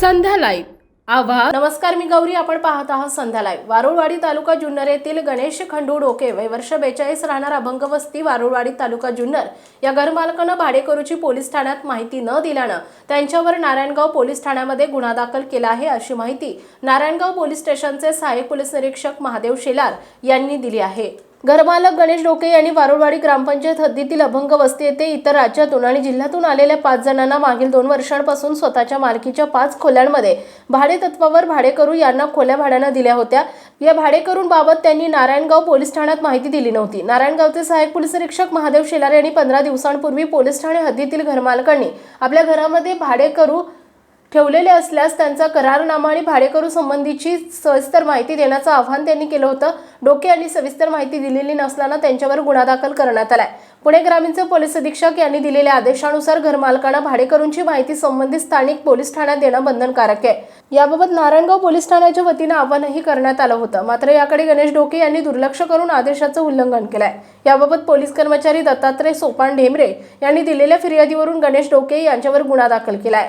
संध्या live. आव्हा नमस्कार मी गौरी. आपण पाहत आहात संध्या लाईव्ह. वारुळवाडी तालुका जुन्नर येथील गणेश खंडू डोके वय वर्ष बेचाळीस राहणार अभंग वस्ती वारुळवाडी तालुका जुन्नर. या घरमालकानं भाडेकरूची पोलीस ठाण्यात माहिती न दिल्यानं त्यांच्यावर नारायणगाव पोलीस ठाण्यामध्ये गुन्हा दाखल केला आहे अशी माहिती नारायणगाव पोलीस स्टेशनचे सहाय्यक पोलीस निरीक्षक महादेव शेलार यांनी दिली आहे. घरमालक गणेश डोके यांनी वारुळवाडी ग्रामपंचायत हद्दीतील अभंग वस्ती येथे इतर राज्यातून आणि जिल्ह्यातून आलेल्या पाच जणांना मागील दोन वर्षांपासून स्वतःच्या मालकीच्या पाच खोल्यांमध्ये भाडे तत्वावर भाडेकरू यांना खोल्या भाड्यानं दिल्या होत्या. या भाडेकरूंबाबत त्यांनी नारायणगाव पोलीस ठाण्यात माहिती दिली नव्हती. नारायणगावचे सहाय्यक पोलीस निरीक्षक महादेव शेलार यांनी पंधरा दिवसांपूर्वी पोलीस ठाणे हद्दीतील घरमालकांनी आपल्या घरामध्ये भाडेकरू ठेवलेले असल्यास त्यांचा करारनामा आणि भाडेकरू संबंधीची सविस्तर माहिती देण्याचं आवाहन त्यांनी केलं होतं. डोके यांनी सविस्तर माहिती दिलेली नसल्यानं त्यांच्यावर गुन्हा दाखल करण्यात आलाय. पुणे ग्रामीणचे पोलीस अधीक्षक यांनी दिलेल्या आदेशानुसार घरमालकांना भाडेकरूंची माहिती संबंधित स्थानिक पोलीस ठाण्यात देणं बंधनकारक आहे. याबाबत नारायणगाव पोलीस ठाण्याच्या वतीनं आवाहनही करण्यात आलं होतं. मात्र याकडे गणेश डोके यांनी दुर्लक्ष करून आदेशाचं उल्लंघन केलंय. याबाबत पोलीस कर्मचारी दत्तात्रय सोपान ढेमरे यांनी दिलेल्या फिर्यादीवरून गणेश डोके यांच्यावर गुन्हा दाखल केलाय.